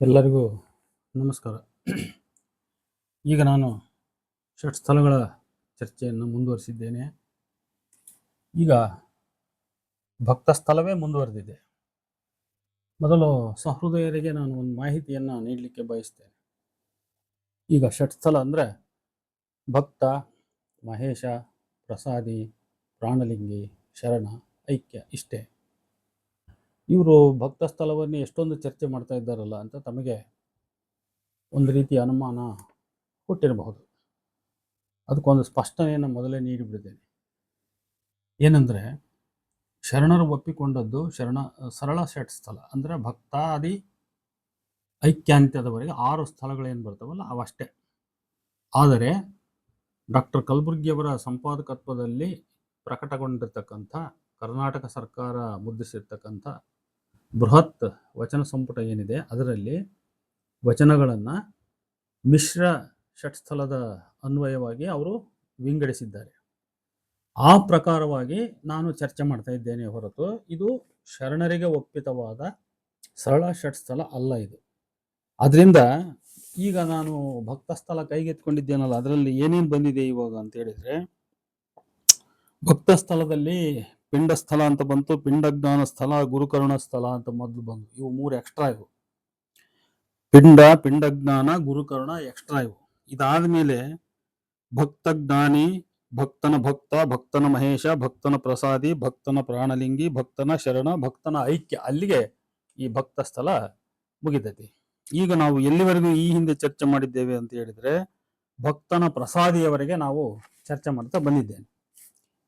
ಎಲ್ಲರಿಗೂ ನಮಸ್ಕಾರ. ಈಗ ನಾನು ಷಟ್ ಸ್ಥಳಗಳ ಚರ್ಚೆಯನ್ನು ಮುಂದುವರಿಸಿದ್ದೇನೆ. ಈಗ ಭಕ್ತ ಸ್ಥಳವೇ ಮುಂದುವರೆದಿದೆ. ಮೊದಲು ಸಹೃದಯರಿಗೆ ನಾನು ಒಂದು ಮಾಹಿತಿಯನ್ನು ನೀಡಲಿಕ್ಕೆ ಬಯಸ್ತೇನೆ. ಈಗ ಷಟ್ ಸ್ಥಳ ಅಂದರೆ ಭಕ್ತ, ಮಹೇಶ, ಪ್ರಸಾದಿ, ಪ್ರಾಣಲಿಂಗಿ, ಶರಣ, ಐಕ್ಯ ಇಷ್ಟೇ. ಇವರು ಭಕ್ತ ಸ್ಥಳವನ್ನು ಎಷ್ಟೊಂದು ಚರ್ಚೆ ಮಾಡ್ತಾ ಇದ್ದಾರಲ್ಲ ಅಂತ ತಮಗೆ ಒಂದು ರೀತಿಯ ಅನುಮಾನ ಹುಟ್ಟಿರಬಹುದು. ಅದಕ್ಕೊಂದು ಸ್ಪಷ್ಟನೆಯನ್ನು ಮೊದಲೇ ನೀಡಿಬಿಡಿದ್ದೇನೆ ಏನಂದರೆ, ಶರಣರು ಒಪ್ಪಿಕೊಂಡದ್ದು ಶರಣ, ಸರಳ ಷಟ್ ಸ್ಥಳ. ಅಂದರೆ ಭಕ್ತಾದಿ ಐಕ್ಯಾಂತ್ಯದವರೆಗೆ ಆರು ಸ್ಥಳಗಳೇನು ಬರ್ತಾವಲ್ಲ, ಅವಷ್ಟೇ. ಆದರೆ, ಡಾಕ್ಟರ್ ಕಲಬುರ್ಗಿಯವರ ಸಂಪಾದಕತ್ವದಲ್ಲಿ ಪ್ರಕಟಗೊಂಡಿರ್ತಕ್ಕಂಥ, ಕರ್ನಾಟಕ ಸರ್ಕಾರ ಮುದ್ರಿಸಿರ್ತಕ್ಕಂಥ ಬೃಹತ್ ವಚನ ಸಂಪುಟ ಏನಿದೆ, ಅದರಲ್ಲಿ ವಚನಗಳನ್ನು ಮಿಶ್ರ ಷಟ್ಸ್ಥಲದ ಅನ್ವಯವಾಗಿ ಅವರು ವಿಂಗಡಿಸಿದ್ದಾರೆ. ಆ ಪ್ರಕಾರವಾಗಿ ನಾನು ಚರ್ಚೆ ಮಾಡ್ತಾ ಇದ್ದೇನೆ ಹೊರತು ಇದು ಶರಣರಿಗೆ ಒಪ್ಪಿತವಾದ ಸರಳ ಷಟ್ಸ್ಥಲ ಅಲ್ಲ ಇದು. ಅದರಿಂದ ಈಗ ನಾನು ಭಕ್ತ ಸ್ಥಳ ಕೈಗೆತ್ಕೊಂಡಿದ್ದೇನಲ್ಲ ಅದರಲ್ಲಿ ಏನೇನು ಬಂದಿದೆ ಇವಾಗ ಅಂತ ಹೇಳಿದ್ರೆ ಭಕ್ತ ಸ್ಥಳದಲ್ಲಿ ಪಿಂಡ ಸ್ಥಳ ಅಂತ ಬಂತು. ಪಿಂಡಜ್ಞಾನ ಸ್ಥಳ, ಗುರುಕರ್ಣ ಸ್ಥಳ ಅಂತ ಮೊದಲು ಬಂದು ಇವು ಮೂರು ಎಕ್ಸ್ಟ್ರಾ ಇವು. ಪಿಂಡ, ಪಿಂಡಜ್ಞಾನ, ಗುರುಕರ್ಣ ಎಕ್ಸ್ಟ್ರಾ ಇವು. ಇದಾದ್ಮೇಲೆ ಭಕ್ತ ಜ್ಞಾನಿ ಭಕ್ತನ ಭಕ್ತ, ಭಕ್ತನ ಮಹೇಶ, ಭಕ್ತನ ಪ್ರಸಾದಿ, ಭಕ್ತನ ಪ್ರಾಣಲಿಂಗಿ, ಭಕ್ತನ ಶರಣ, ಭಕ್ತನ ಐಕ್ಯ. ಅಲ್ಲಿಗೆ ಈ ಭಕ್ತ ಸ್ಥಳ ಮುಗಿತೈತಿ ಈಗ ನಾವು ಎಲ್ಲಿವರೆಗೂ ಈ ಹಿಂದೆ ಚರ್ಚೆ ಮಾಡಿದ್ದೇವೆ ಅಂತ ಹೇಳಿದ್ರೆ ಭಕ್ತನ ಪ್ರಸಾದಿಯವರೆಗೆ ನಾವು ಚರ್ಚೆ ಮಾಡ್ತಾ ಬಂದಿದ್ದೇನೆ.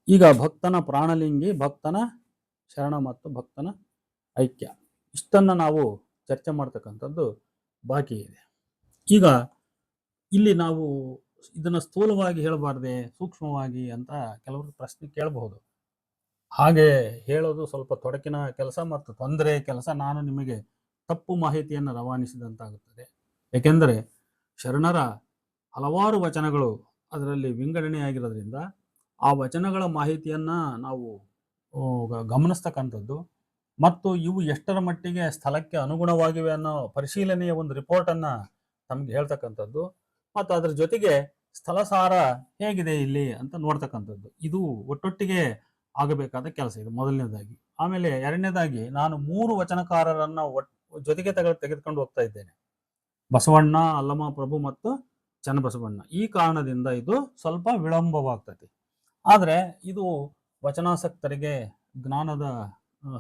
ಈಗ ಭಕ್ತನ ಪ್ರಾಣಲಿಂಗಿ, ಭಕ್ತನ ಶರಣ ಮತ್ತು ಭಕ್ತನ ಐಕ್ಯ. ಇಷ್ಟನ್ನು ನಾವು ಚರ್ಚೆ ಮಾಡ್ತಕ್ಕಂಥದ್ದು ಬಾಕಿ ಇದೆ. ಈಗ ಇಲ್ಲಿ ನಾವು ಇದನ್ನು ಸ್ಥೂಲವಾಗಿ ಹೇಳಬಾರ್ದೆ, ಸೂಕ್ಷ್ಮವಾಗಿ ಅಂತ ಕೆಲವರು ಪ್ರಶ್ನೆ ಕೇಳಬಹುದು. ಹಾಗೆ ಹೇಳೋದು ಸ್ವಲ್ಪ ತೊಡಕಿನ ಕೆಲಸ ಮತ್ತು ತೊಂದರೆ ಕೆಲಸ ನಾನು ನಿಮಗೆ ತಪ್ಪು ಮಾಹಿತಿಯನ್ನು ರವಾನಿಸಿದಂತಾಗುತ್ತದೆ. ಏಕೆಂದರೆ ಶರಣರ ಹಲವಾರು ವಚನಗಳು ಅದರಲ್ಲಿ ವಿಂಗಡಣೆಯಾಗಿರೋದ್ರಿಂದ ಆ ವಚನಗಳ ಮಾಹಿತಿಯನ್ನ ನಾವು ಗಮನಿಸ್ತಕ್ಕಂಥದ್ದು. ಮತ್ತು ಇವು ಎಷ್ಟರ ಮಟ್ಟಿಗೆ ಸ್ಥಳಕ್ಕೆ ಅನುಗುಣವಾಗಿವೆ ಅನ್ನೋ ಪರಿಶೀಲನೆಯ ಒಂದು ರಿಪೋರ್ಟನ್ನು ತಮಗೆ ಹೇಳ್ತಕ್ಕಂಥದ್ದು. ಮತ್ತು ಅದರ ಜೊತೆಗೆ ಸ್ಥಳ ಸಾರ ಹೇಗಿದೆ ಇಲ್ಲಿ ಅಂತ ನೋಡ್ತಕ್ಕಂಥದ್ದು. ಇದು ಒಟ್ಟೊಟ್ಟಿಗೆ ಆಗಬೇಕಾದ ಕೆಲಸ ಇದು ಮೊದಲನೇದಾಗಿ. ಆಮೇಲೆ ಎರಡನೇದಾಗಿ ನಾನು ಮೂರು ವಚನಕಾರರನ್ನ ಒಟ್, ಜೊತೆಗೆ ತೆಗೆ ತೆಗೆದುಕೊಂಡು ಹೋಗ್ತಾ ಇದ್ದೇನೆ. ಬಸವಣ್ಣ ಅಲ್ಲಮ ಪ್ರಭು ಮತ್ತು ಚನ್ನಬಸವಣ್ಣ. ಈ ಕಾರಣದಿಂದ ಇದು ಸ್ವಲ್ಪ ವಿಳಂಬವಾಗ್ತದೆ. ಆದರೆ ಇದು ವಚನಾಸಕ್ತರಿಗೆ, ಜ್ಞಾನದ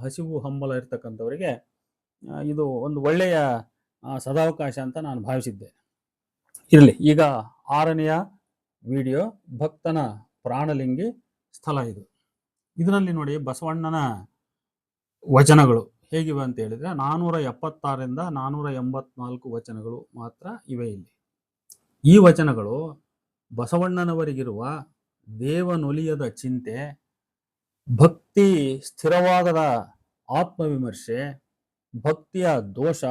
ಹಸಿವು ಹಂಬಲ ಇರ್ತಕ್ಕಂಥವರಿಗೆ ಇದು ಒಂದು ಒಳ್ಳೆಯ ಸದಾವಕಾಶ ಅಂತ ನಾನು ಭಾವಿಸಿದ್ದೆ. ಇರಲಿ, ಈಗ ಆರನೆಯ ವಿಡಿಯೋ, ಭಕ್ತನ ಪ್ರಾಣಲಿಂಗಿ ಸ್ಥಳ ಇದು. ಇದರಲ್ಲಿ ನೋಡಿ ಬಸವಣ್ಣನ ವಚನಗಳು ಹೇಗಿವೆ ಅಂತ ಹೇಳಿದ್ರೆ, ನಾನೂರ ಎಪ್ಪತ್ತಾರರಿಂದ ನಾನೂರ ಎಂಬತ್ನಾಲ್ಕು ವಚನಗಳು ಮಾತ್ರ ಇವೆ ಇಲ್ಲಿ. ಈ ವಚನಗಳು ಬಸವಣ್ಣನವರಿಗಿರುವ ದೇವನೊಲಿಯದ ಚಿಂತೆ, ಭಕ್ತಿ ಸ್ಥಿರವಾಗದ ಆತ್ಮವಿಮರ್ಶೆ, ಭಕ್ತಿಯ ದೋಷ,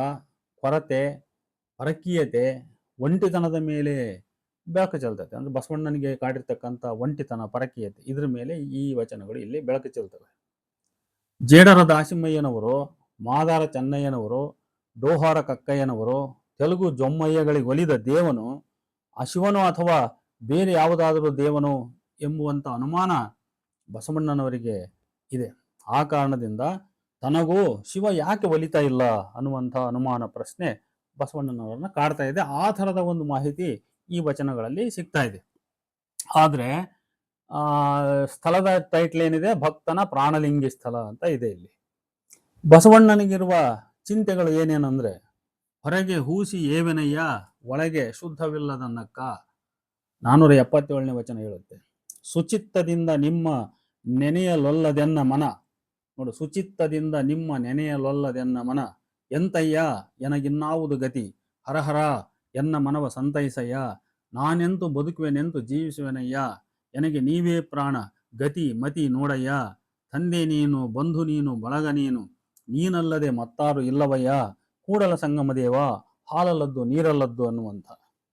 ಕೊರತೆ, ಪರಕೀಯತೆ, ಒಂಟಿತನದ ಮೇಲೆ ಬೆಳಕು ಚೆಲ್ತದೆ. ಅಂದ್ರೆ ಬಸವಣ್ಣನಿಗೆ ಕಾಡಿರ್ತಕ್ಕಂಥ ಒಂಟಿತನ, ಪರಕೀಯತೆ, ಇದ್ರ ಮೇಲೆ ಈ ವಚನಗಳು ಇಲ್ಲಿ ಬೆಳಕು ಚೆಲ್ತವೆ. ಜೇಡರ ದಾಸಿಮಯ್ಯನವರು ಮಾದಾರ ಚೆನ್ನಯ್ಯನವರು, ಡೋಹಾರ ಕಕ್ಕಯ್ಯನವರು, ತೆಲುಗು ಜೊಮ್ಮಯ್ಯಗಳಿಗೆ ಒಲಿದ ದೇವನು ಅಶಿವನು ಅಥವಾ ಬೇರೆ ಯಾವುದಾದರೂ ದೇವನು ಎಂಬುವಂಥ ಅನುಮಾನ ಬಸವಣ್ಣನವರಿಗೆ ಇದೆ. ಆ ಕಾರಣದಿಂದ ತನಗೂ ಶಿವ ಯಾಕೆ ಒಲಿತಾ ಇಲ್ಲ ಅನ್ನುವಂಥ ಅನುಮಾನ ಪ್ರಶ್ನೆ ಬಸವಣ್ಣನವರನ್ನ ಕಾಡ್ತಾ ಇದೆ. ಆ ಥರದ ಒಂದು ಮಾಹಿತಿ ಈ ವಚನಗಳಲ್ಲಿ ಸಿಗ್ತಾ ಇದೆ. ಆದರೆ ಸ್ಥಳದ ಟೈಟ್ಲ್ ಏನಿದೆ? ಭಕ್ತನ ಪ್ರಾಣಲಿಂಗಿ ಸ್ಥಳ ಅಂತ ಇದೆ ಇಲ್ಲಿ. ಬಸವಣ್ಣನಿಗಿರುವ ಚಿಂತೆಗಳು ಏನೇನಂದ್ರೆ, ಹೊರಗೆ ಹೂಸಿ ಏವೆನಯ್ಯ, ಒಳಗೆ ಶುದ್ಧವಿಲ್ಲದನ್ನಕ್ಕ ನಾನ್ನೂರ ಎಪ್ಪತ್ತೇಳನೇ ವಚನ ಹೇಳುತ್ತೆ. ಸುಚಿತ್ತದಿಂದ ನಿಮ್ಮ ನೆನೆಯಲೊಲ್ಲದೆನ್ನ ಮನ. ನೋಡು, ಸುಚಿತ್ತದಿಂದ ನಿಮ್ಮ ನೆನೆಯಲೊಲ್ಲದೆನ್ನ ಮನ. ಎಂತಯ್ಯ? ಎನಗಿನ್ನಾವುದು ಗತಿ? ಹರಹರ ಎನ್ನ ಮನವ ಸಂತೈಸಯ್ಯ? ನಾನೆಂತು ಬದುಕುವೆನೆಂತು ಜೀವಿಸುವೆನಯ್ಯ? ಎನಗೆ ನೀವೇ ಪ್ರಾಣ, ಗತಿ, ಮತಿ ನೋಡಯ್ಯ? ತಂದೆ ನೀನು, ಬಂಧು ನೀನು, ಬಳಗ ನೀನು. ನೀನಲ್ಲದೆ ಮತ್ತಾರು ಇಲ್ಲವಯ್ಯ? ಕೂಡಲ ಸಂಗಮದೇವ ಹಾಲಲದ್ದು ನೀರಲ್ಲದ್ದು ಅನ್ನುವಂಥ.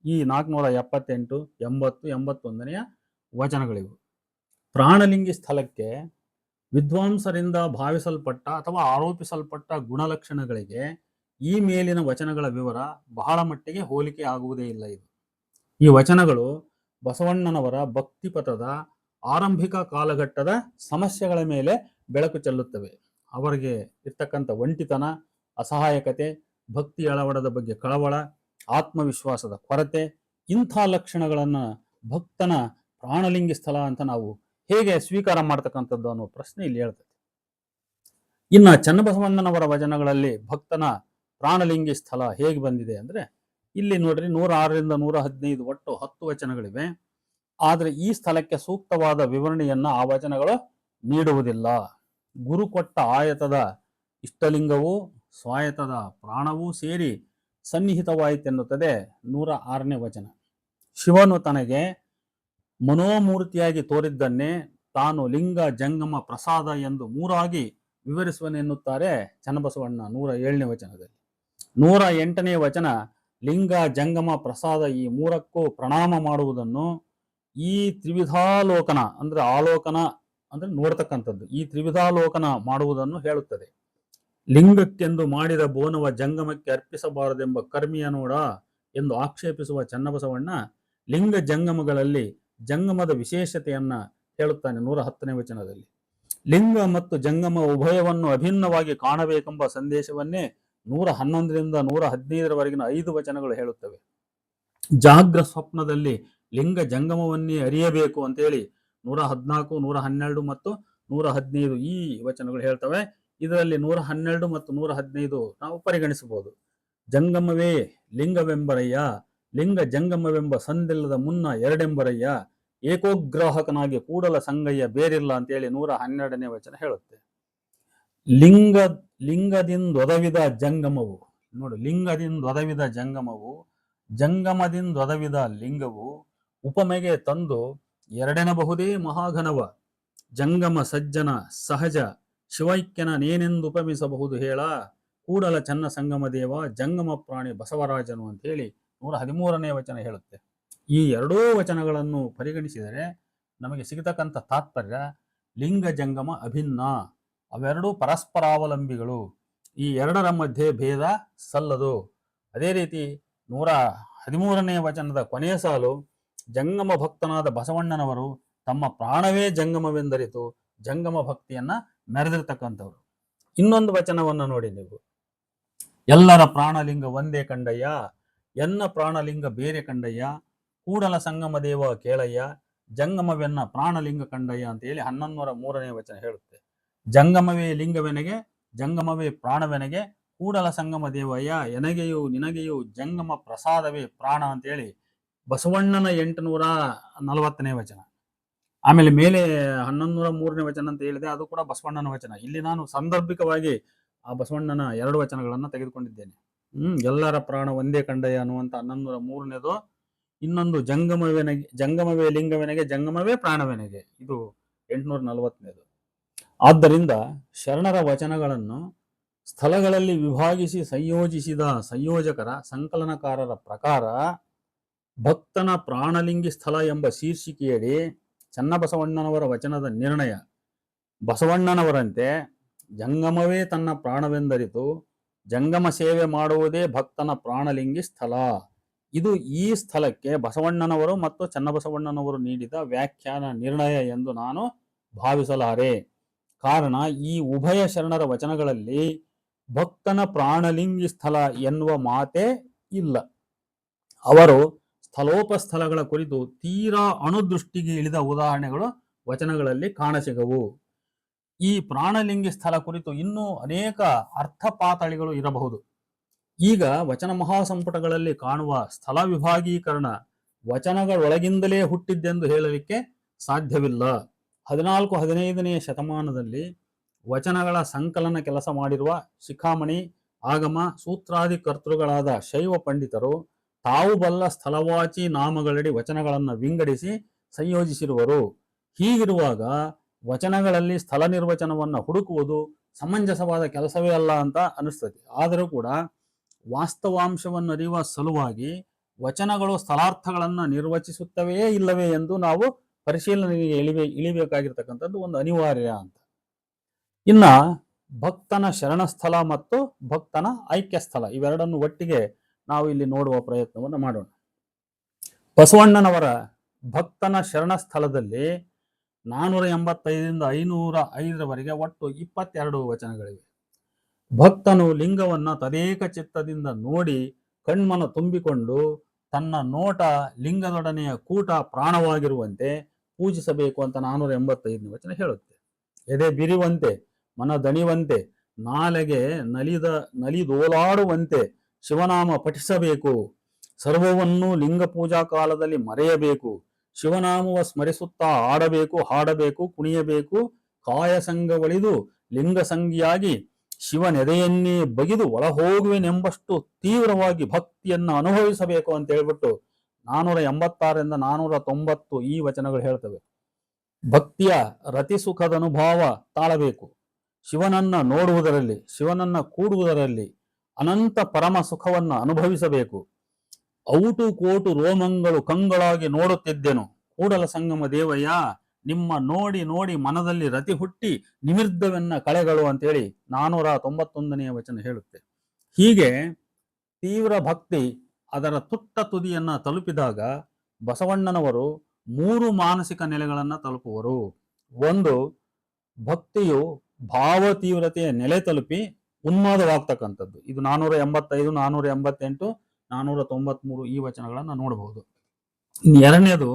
ಈ ನಾಲ್ಕುನೂರ ಎಪ್ಪತ್ತೆಂಟು, ಎಂಬತ್ತು, ಎಂಬತ್ತೊಂದನೆಯ ವಚನಗಳಿವು. ಪ್ರಾಣಲಿಂಗಿ ಸ್ಥಳಕ್ಕೆ ವಿದ್ವಾಂಸರಿಂದ ಭಾವಿಸಲ್ಪಟ್ಟ ಅಥವಾ ಆರೋಪಿಸಲ್ಪಟ್ಟ ಗುಣಲಕ್ಷಣಗಳಿಗೆ ಈ ಮೇಲಿನ ವಚನಗಳ ವಿವರ ಬಹಳ ಮಟ್ಟಿಗೆ ಹೋಲಿಕೆ ಆಗುವುದೇ ಇಲ್ಲ ಇದು. ಈ ವಚನಗಳು ಬಸವಣ್ಣನವರ ಭಕ್ತಿಪಥದ ಆರಂಭಿಕ ಕಾಲಘಟ್ಟದ ಸಮಸ್ಯೆಗಳ ಮೇಲೆ ಬೆಳಕು ಚೆಲ್ಲುತ್ತವೆ. ಅವರಿಗೆ ಇರ್ತಕ್ಕಂಥ ಒಂಟಿತನ, ಅಸಹಾಯಕತೆ, ಭಕ್ತಿ ಅಳವಡದ ಬಗ್ಗೆ ಕಳವಳ, ಆತ್ಮವಿಶ್ವಾಸದ ಕೊರತೆ ಇಂಥ ಲಕ್ಷಣಗಳನ್ನು ಭಕ್ತನ ಪ್ರಾಣಲಿಂಗಿ ಸ್ಥಳ ಅಂತ ನಾವು ಹೇಗೆ ಸ್ವೀಕಾರ ಮಾಡ್ತಕ್ಕಂಥದ್ದು ಅನ್ನೋ ಪ್ರಶ್ನೆ ಇಲ್ಲಿ ಹೇಳ್ತದೆ. ಇನ್ನು ಚನ್ನಬಸವಣ್ಣನವರ ವಚನಗಳಲ್ಲಿ ಭಕ್ತನ ಪ್ರಾಣಲಿಂಗಿ ಸ್ಥಳ ಹೇಗೆ ಬಂದಿದೆ ಅಂದರೆ, ಇಲ್ಲಿ ನೋಡ್ರಿ ನೂರ ಆರರಿಂದ ನೂರ ಹದಿನೈದು ಒಟ್ಟು ಹತ್ತು ವಚನಗಳಿವೆ. ಆದರೆ ಈ ಸ್ಥಳಕ್ಕೆ ಸೂಕ್ತವಾದ ವಿವರಣೆಯನ್ನು ಆ ವಚನಗಳು ನೀಡುವುದಿಲ್ಲ. ಗುರು ಕೊಟ್ಟ ಆಯತದ ಇಷ್ಟಲಿಂಗವು ಸ್ವಾಯತದ ಪ್ರಾಣವೂ ಸೇರಿ ಸನ್ನಿಹಿತವಾಯಿತೆನ್ನುತ್ತದೆ ನೂರ ಆರನೇ ವಚನ. ಶಿವನು ತನಗೆ ಮನೋಮೂರ್ತಿಯಾಗಿ ತೋರಿದ್ದನ್ನೇ ತಾನು ಲಿಂಗ ಜಂಗಮ ಪ್ರಸಾದ ಎಂದು ಮೂರಾಗಿ ವಿವರಿಸುವನೆನ್ನುತ್ತಾರೆ ಚನ್ನಬಸವಣ್ಣ ನೂರ ಏಳನೇ ವಚನದಲ್ಲಿ. ನೂರ ಎಂಟನೇ ವಚನ, ಲಿಂಗ ಜಂಗಮ ಪ್ರಸಾದ ಈ ಮೂರಕ್ಕೂ ಪ್ರಣಾಮ ಮಾಡುವುದನ್ನು ಈ ತ್ರಿವಿಧಾಲೋಕನ, ಅಂದ್ರೆ ಆಲೋಕನ, ಅಂದ್ರೆ ನೋಡ್ತಕ್ಕಂಥದ್ದು, ಈ ತ್ರಿವಿಧಾಲೋಕನ ಮಾಡುವುದನ್ನು ಹೇಳುತ್ತದೆ. ಲಿಂಗಕ್ಕೆಂದು ಮಾಡಿದ ಬೋನವ ಜಂಗಮಕ್ಕೆ ಅರ್ಪಿಸಬಾರದೆಂಬ ಕರ್ಮಿಯ ನೋಡ ಎಂದು ಆಕ್ಷೇಪಿಸುವ ಚನ್ನಬಸವಣ್ಣ, ಲಿಂಗ ಜಂಗಮಗಳಲ್ಲಿ ಜಂಗಮದ ವಿಶೇಷತೆಯನ್ನ ಹೇಳುತ್ತಾನೆ ನೂರ ಹತ್ತನೇ ವಚನದಲ್ಲಿ. ಲಿಂಗ ಮತ್ತು ಜಂಗಮ ಉಭಯವನ್ನು ಅಭಿನ್ನವಾಗಿ ಕಾಣಬೇಕೆಂಬ ಸಂದೇಶವನ್ನೇ ನೂರ ಹನ್ನೊಂದರಿಂದ ನೂರ ಹದಿನೈದರವರೆಗಿನ ಐದು ವಚನಗಳು ಹೇಳುತ್ತವೆ. ಜಾಗ್ರ ಸ್ವಪ್ನದಲ್ಲಿ ಲಿಂಗ ಜಂಗಮವನ್ನೇ ಅರಿಯಬೇಕು ಅಂತೇಳಿ ನೂರ ಹದಿನಾಲ್ಕು, ನೂರ ಹನ್ನೆರಡು ಮತ್ತು ನೂರ ಹದಿನೈದು ಈ ವಚನಗಳು ಹೇಳ್ತವೆ. ಇದರಲ್ಲಿ ನೂರ ಹನ್ನೆರಡು ಮತ್ತು ನೂರ ಹದಿನೈದು ನಾವು ಪರಿಗಣಿಸಬಹುದು. ಜಂಗಮವೇ ಲಿಂಗವೆಂಬರಯ್ಯ ಲಿಂಗ ಜಂಗಮವೆಂಬ ಸಂದಿಲ್ಲದ ಮುನ್ನ ಎರಡೆಂಬರಯ್ಯ ಏಕೋಗ್ರಾಹಕನಾಗಿ ಕೂಡಲ ಸಂಗಯ್ಯ ಬೇರಿಲ್ಲ ಅಂತೇಳಿ ನೂರ ಹನ್ನೆರಡನೇ ವಚನ ಹೇಳುತ್ತೆ. ಲಿಂಗ, ಲಿಂಗದಿಂದೊದವಿದ ಜಂಗಮವು, ನೋಡು, ಲಿಂಗದಿಂದೊದವಿದ ಜಂಗಮವು, ಜಂಗಮದಿಂದೊದವಿದ ಲಿಂಗವು ಉಪಮೆಗೆ ತಂದು ಎರಡೆನಬಹುದೇ ಮಹಾಘನವ, ಜಂಗಮ ಸಜ್ಜನ ಸಹಜ, ಶಿವೈಕ್ಯನ ನೇನೆಂದು ಉಪಮಿಸಬಹುದು ಹೇಳ, ಕೂಡಲ ಚನ್ನ ಸಂಗಮ ದೇವ, ಜಂಗಮ ಪ್ರಾಣಿ ಬಸವರಾಜನು ಅಂತ ಹೇಳಿ ನೂರ ಹದಿಮೂರನೇ ವಚನ ಹೇಳುತ್ತೆ. ಈ ಎರಡೂ ವಚನಗಳನ್ನು ಪರಿಗಣಿಸಿದರೆ ನಮಗೆ ಸಿಗತಕ್ಕಂಥ ತಾತ್ಪರ್ಯ ಲಿಂಗ ಜಂಗಮ ಅಭಿನ್ನ. ಅವೆರಡೂ ಪರಸ್ಪರಾವಲಂಬಿಗಳು. ಈ ಎರಡರ ಮಧ್ಯೆ ಭೇದ ಸಲ್ಲದು. ಅದೇ ರೀತಿ ನೂರ ಹದಿಮೂರನೇ ವಚನದ ಕೊನೆಯ ಸಾಲು, ಜಂಗಮ ಭಕ್ತನಾದ ಬಸವಣ್ಣನವರು ತಮ್ಮ ಪ್ರಾಣವೇ ಜಂಗಮವೆಂದರಿತು ಜಂಗಮ ಭಕ್ತಿಯನ್ನ ಮೆರೆದಿರ್ತಕ್ಕಂಥವ್ರು. ಇನ್ನೊಂದು ವಚನವನ್ನು ನೋಡಿ ನೀವು. ಎಲ್ಲರ ಪ್ರಾಣಲಿಂಗ ಒಂದೇ ಕಂಡಯ್ಯ. ಎನ್ನ ಪ್ರಾಣಲಿಂಗ ಬೇರೆ ಕಂಡಯ್ಯ? ಕೂಡಲ ಸಂಗಮ ದೇವ ಕೇಳಯ್ಯ? ಜಂಗಮವೆನ್ನ ಪ್ರಾಣಲಿಂಗ ಕಂಡಯ್ಯ ಅಂತ ಹೇಳಿ ಹನ್ನೊಂದರ ಮೂರನೇ ವಚನ ಹೇಳುತ್ತೆ. ಜಂಗಮವೇ ಲಿಂಗವೆನಗೆ, ಜಂಗಮವೇ ಪ್ರಾಣವೆನಗೆ, ಕೂಡಲ ಸಂಗಮ ದೇವಯ್ಯ, ಎನಗೆಯೂ ನಿನಗೆಯೂ ಜಂಗಮ ಪ್ರಸಾದವೇ ಪ್ರಾಣ ಅಂತ ಹೇಳಿ ಬಸವಣ್ಣನ ಎಂಟುನೂರ ನಲವತ್ತನೇ ವಚನ. ಆಮೇಲೆ ಮೇಲೆ ಹನ್ನೊಂದು ನೂರ ಮೂರನೇ ವಚನ ಅಂತ ಹೇಳಿದೆ, ಅದು ಕೂಡ ಬಸವಣ್ಣನ ವಚನ. ಇಲ್ಲಿ ನಾನು ಸಾಂದರ್ಭಿಕವಾಗಿ ಆ ಬಸವಣ್ಣನ ಎರಡು ವಚನಗಳನ್ನ ತೆಗೆದುಕೊಂಡಿದ್ದೇನೆ. ಹ್ಮ್, ಎಲ್ಲರ ಪ್ರಾಣ ಒಂದೇ ಕಂಡಯ್ಯ ಅನ್ನುವಂತ ಹನ್ನೊಂದರ ಮೂರನೇದು. ಇನ್ನೊಂದು ಜಂಗಮವೆನಗೆ, ಜಂಗಮವೇ ಲಿಂಗವೆನಗೆ, ಜಂಗಮವೇ ಪ್ರಾಣವೆನಗೆ. ಇದು ಎಂಟುನೂರ ನಲವತ್ತನೇದು ಆದ್ದರಿಂದ ಶರಣರ ವಚನಗಳನ್ನು ಸ್ಥಳಗಳಲ್ಲಿ ವಿಭಾಗಿಸಿ ಸಂಯೋಜಿಸಿದ ಸಂಯೋಜಕರ ಸಂಕಲನಕಾರರ ಪ್ರಕಾರ ಭಕ್ತನ ಪ್ರಾಣಲಿಂಗಿ ಸ್ಥಳ ಎಂಬ ಶೀರ್ಷಿಕೆಯಡಿ ಚನ್ನಬಸವಣ್ಣನವರ ವಚನದ ನಿರ್ಣಯ. ಬಸವಣ್ಣನವರಂತೆ ಜಂಗಮವೇ ತನ್ನ ಪ್ರಾಣವೆಂದರಿತು ಜಂಗಮ ಸೇವೆ ಮಾಡುವುದೇ ಭಕ್ತನ ಪ್ರಾಣಲಿಂಗಿ ಸ್ಥಳ. ಇದು ಈ ಸ್ಥಳಕ್ಕೆ ಬಸವಣ್ಣನವರು ಮತ್ತು ಚನ್ನಬಸವಣ್ಣನವರು ನೀಡಿದ ವ್ಯಾಖ್ಯಾನ ನಿರ್ಣಯ ಎಂದು ನಾನು ಭಾವಿಸಲಾರೆ. ಕಾರಣ, ಈ ಉಭಯ ಶರಣರ ವಚನಗಳಲ್ಲಿ ಭಕ್ತನ ಪ್ರಾಣಲಿಂಗಿ ಸ್ಥಳ ಎನ್ನುವ ಮಾತೇ ಇಲ್ಲ. ಅವರು ಸ್ಥಳೋಪಸ್ಥಳಗಳ ಕುರಿತು ತೀರಾ ಅಣುದೃಷ್ಟಿಗೆ ಇಳಿದ ಉದಾಹರಣೆಗಳು ವಚನಗಳಲ್ಲಿ ಕಾಣಸಿಗವು. ಈ ಪ್ರಾಣಲಿಂಗಿ ಸ್ಥಳ ಕುರಿತು ಇನ್ನೂ ಅನೇಕ ಅರ್ಥಪಾತಳಿಗಳು ಇರಬಹುದು. ಈಗ ವಚನ ಮಹಾಸಂಪುಟಗಳಲ್ಲಿ ಕಾಣುವ ಸ್ಥಳ ವಿಭಾಗೀಕರಣ ವಚನಗಳೊಳಗಿಂದಲೇ ಹುಟ್ಟಿದ್ದೆಂದು ಹೇಳಲಿಕ್ಕೆ ಸಾಧ್ಯವಿಲ್ಲ. ಹದಿನಾಲ್ಕು ಹದಿನೈದನೆಯ ಶತಮಾನದಲ್ಲಿ ವಚನಗಳ ಸಂಕಲನ ಕೆಲಸ ಮಾಡಿರುವ ಶಿಖಾಮಣಿ, ಆಗಮ, ಸೂತ್ರಾದಿ ಕರ್ತೃಗಳಾದ ಶೈವ ಪಂಡಿತರು ತಾವು ಬಲ್ಲ ಸ್ಥಳವಾಚಿ ನಾಮಗಳಡಿ ವಚನಗಳನ್ನು ವಿಂಗಡಿಸಿ ಸಂಯೋಜಿಸಿರುವರು. ಹೀಗಿರುವಾಗ ವಚನಗಳಲ್ಲಿ ಸ್ಥಳ ನಿರ್ವಚನವನ್ನು ಹುಡುಕುವುದು ಸಮಂಜಸವಾದ ಕೆಲಸವೇ ಅಲ್ಲ ಅಂತ ಅನಿಸ್ತದೆ ಆದರೂ ಕೂಡ ವಾಸ್ತವಾಂಶವನ್ನು ಅರಿಯುವ ಸಲುವಾಗಿ ವಚನಗಳು ಸ್ಥಳಾರ್ಥಗಳನ್ನು ನಿರ್ವಚಿಸುತ್ತವೆಯೇ ಇಲ್ಲವೇ ಎಂದು ನಾವು ಪರಿಶೀಲನೆಗೆ ಇಳಿಬೇ ಇಳಿಬೇಕಾಗಿರ್ತಕ್ಕಂಥದ್ದು ಒಂದು ಅನಿವಾರ್ಯ ಅಂತ. ಇನ್ನ ಭಕ್ತನ ಶರಣಸ್ಥಳ ಮತ್ತು ಭಕ್ತನ ಐಕ್ಯ ಸ್ಥಳ ಇವೆರಡನ್ನು ಒಟ್ಟಿಗೆ ನಾವು ಇಲ್ಲಿ ನೋಡುವ ಪ್ರಯತ್ನವನ್ನು ಮಾಡೋಣ. ಬಸವಣ್ಣನವರ ಭಕ್ತನ ಶರಣ ಸ್ಥಳದಲ್ಲಿ ನಾನೂರ ಎಂಬತ್ತೈದರಿಂದ ಐನೂರ ಐದರವರೆಗೆ ಒಟ್ಟು ಇಪ್ಪತ್ತೆರಡು ವಚನಗಳಿವೆ. ಭಕ್ತನು ಲಿಂಗವನ್ನು ತದೇಕ ಚಿತ್ತದಿಂದ ನೋಡಿ ಕಣ್ಮನ ತುಂಬಿಕೊಂಡು ತನ್ನ ನೋಟ ಲಿಂಗದೊಡನೆಯ ಕೂಟ ಪ್ರಾಣವಾಗಿರುವಂತೆ ಪೂಜಿಸಬೇಕು ಅಂತ ನಾನೂರ ಎಂಬತ್ತೈದನೇ ವಚನ ಹೇಳುತ್ತೆ. ಎದೆ ಬಿರಿವಂತೆ, ಮನ ದಣಿವಂತೆ, ನಾಲೆಗೆ ನಲಿದ, ನಲಿದೋಲಾಡುವಂತೆ ಶಿವನಾಮ ಪಠಿಸಬೇಕು. ಸರ್ವವನ್ನು ಲಿಂಗ ಪೂಜಾ ಕಾಲದಲ್ಲಿ ಮರೆಯಬೇಕು. ಶಿವನಾಮವ ಸ್ಮರಿಸುತ್ತಾ ಆಡಬೇಕು ಹಾಡಬೇಕು, ಕುಣಿಯಬೇಕು ಕಾಯ ಲಿಂಗಸಂಗಿಯಾಗಿ ಲಿಂಗ ಸಂಗಿಯಾಗಿ ಶಿವನೆದೆಯನ್ನೇ ಬಗಿದು ಒಳಹೋಗುವೆನೆಂಬಷ್ಟು ತೀವ್ರವಾಗಿ ಭಕ್ತಿಯನ್ನ ಅನುಭವಿಸಬೇಕು ಅಂತ ಹೇಳ್ಬಿಟ್ಟು ನಾನೂರ ಎಂಬತ್ತಾರರಿಂದ ನಾನೂರ ತೊಂಬತ್ತು ಈ ವಚನಗಳು ಹೇಳ್ತವೆ. ಭಕ್ತಿಯ ರತಿ ಸುಖದ ಅನುಭವ ತಾಳಬೇಕು. ಶಿವನನ್ನ ನೋಡುವುದರಲ್ಲಿ, ಶಿವನನ್ನ ಕೂಡುವುದರಲ್ಲಿ ಅನಂತ ಪರಮ ಸುಖವನ್ನ ಅನುಭವಿಸಬೇಕು. ಔಟು ಕೋಟು ರೋಮಂಗಳು ಕಂಗಳಾಗಿ ನೋಡುತ್ತಿದ್ದೆನು. ಕೂಡಲ ಸಂಗಮ ದೇವಯ್ಯ, ನಿಮ್ಮ ನೋಡಿ ನೋಡಿ ಮನದಲ್ಲಿ ರತಿ ಹುಟ್ಟಿ ನಿಮಿರ್ಧವೆನ್ನ ಕಳೆಗಳು ಅಂತೇಳಿ ನಾನೂರ ತೊಂಬತ್ತೊಂದನೆಯ ವಚನ ಹೇಳುತ್ತೆ. ಹೀಗೆ ತೀವ್ರ ಭಕ್ತಿ ಅದರ ತುಟ್ಟ ತುದಿಯನ್ನ ತಲುಪಿದಾಗ ಬಸವಣ್ಣನವರು ಮೂರು ಮಾನಸಿಕ ನೆಲೆಗಳನ್ನ ತಲುಪುವರು. ಒಂದು, ಭಕ್ತಿಯು ಭಾವ ತೀವ್ರತೆಯ ನೆಲೆ ತಲುಪಿ ಉನ್ಮಾದವಾಗ್ತಕ್ಕಂಥದ್ದು. ಇದು ನಾನೂರ ಎಂಬತ್ತೈದು, ನಾನೂರ ಎಂಬತ್ತೆಂಟು ನಾನೂರ ತೊಂಬತ್ಮೂರು ಈ ವಚನಗಳನ್ನ ನೋಡಬಹುದು ಇನ್ನು ಎರಡನೇದು,